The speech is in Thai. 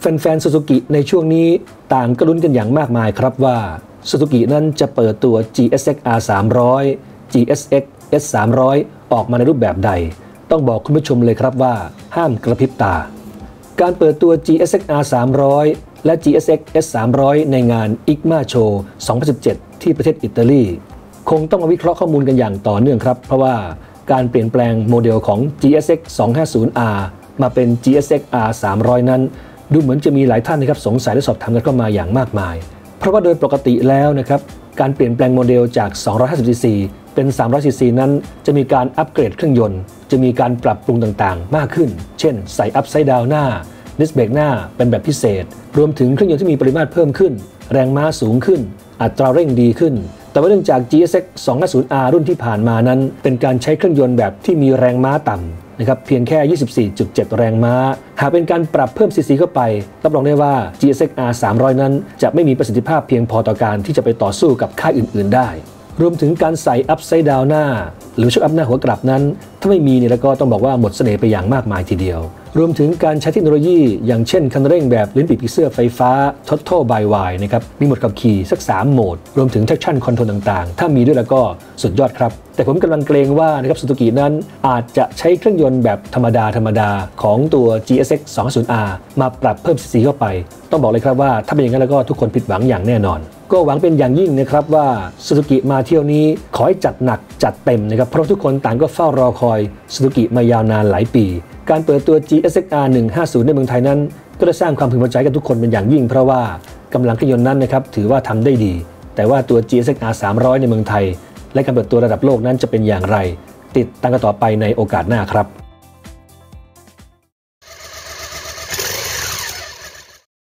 แฟนๆซูซูกิในช่วงนี้ต่างก็ลุ้นกันอย่างมากมายครับว่าซูซูกินั้นจะเปิดตัว GSX R 300 GSX S 300ออกมาในรูปแบบใด ต้องบอกคุณผู้ชมเลยครับว่า ห้ามกระพริบตา การเปิดตัว GSX R 300และ GSX S 300ในงาน IGMA Show 2017 ที่ประเทศอิตาลี คงต้องมาวิเคราะห์ข้อมูลกันอย่างต่อเนื่องครับ เพราะว่าการเปลี่ยนแปลงโมเดลของ GSX 250R มาเป็น GSX R 300 นั้น ดูเหมือนจะมีหลายท่านนะครับสงสัยและสอบถามกันเข้ามาอย่างมากมาย เพราะว่าโดยปกติแล้วนะครับการเปลี่ยนแปลงโมเดลจาก 250cc เป็น 300cc นั้น จะมีการอัปเกรดเครื่องยนต์ จะมีการปรับปรุงต่างๆ มากขึ้น เช่น ใส่อัพไซด์ดาวหน้าดิสเบรกหน้าเป็นแบบพิเศษ รวมถึงเครื่องยนต์ที่มีปริมาตรเพิ่มขึ้น แรงม้าสูงขึ้น อัตราเร่งดีขึ้น แต่ว่าเนื่องจาก GSX 250R รุ่นที่ผ่านมานั้น เป็นการใช้เครื่องยนต์แบบที่มีแรงม้าต่ำ นะครับเพียงแค่ 24.7 แรงม้า หากเป็นการปรับเพิ่มซีซีเข้าไป รับรองได้ว่า GSX R 300 นั้น จะไม่มีประสิทธิภาพเพียงพอต่อการที่จะไปต่อสู้กับค่ายอื่น ๆ ได้ รวมถึงการใส่อัพไซด์ดาวหน้าหรือช็อคอัพหน้าหัวกลับนั้น ถ้าไม่มีเนี่ยแล้วก็ต้องบอกว่าหมดเสน่ห์ไปอย่างมากมายทีเดียว รวมถึงการใช้เทคโนโลยี อย่างเช่นคันเร่งแบบลิ้นปีกผีเสื้อไฟฟ้า Total by Y นะครับมีโหมดขับขี่สัก 3 โหมด รวมถึง traction control ต่างๆ ถ้ามีด้วยแล้วก็สุดยอดครับ แต่ผมกำลังเกรงว่านะครับสุ z u กินั้นอาจจะใช้เครื่องยนต์แบบธรรมดาธรรมดาของตัว GSX 20R มาปรับเพิ่มซีซีเข้าไป ต้องบอกเลยครับว่าถ้าเป็นอย่างนั้นแล้วก็ทุกคนผิดหวังอย่างแน่นอน ก็หวังเป็นอย่างยิ่งนะครับว่าสุ z u กิมาเที่ยวนี้ขอให้จัดหนักจัดเต็มนะครับเพราะทุกคนต่างก็เฝ้ารอคอยสุซูกิมายาวนานหลายปี การเปิดตัว GSX-R 150 ในเมืองไทยนั้น ก็ได้สร้างความพึงพอใจกับทุกคนเป็นอย่างยิ่ง เพราะว่ากำลังเครื่องยนต์นั้นนะครับถือว่าทำได้ดี แต่ว่าตัว GSX-R 300 ในเมืองไทย และการเปิดตัวระดับโลกนั้นจะเป็นอย่างไร ติดตามกันต่อไปในโอกาสหน้าครับ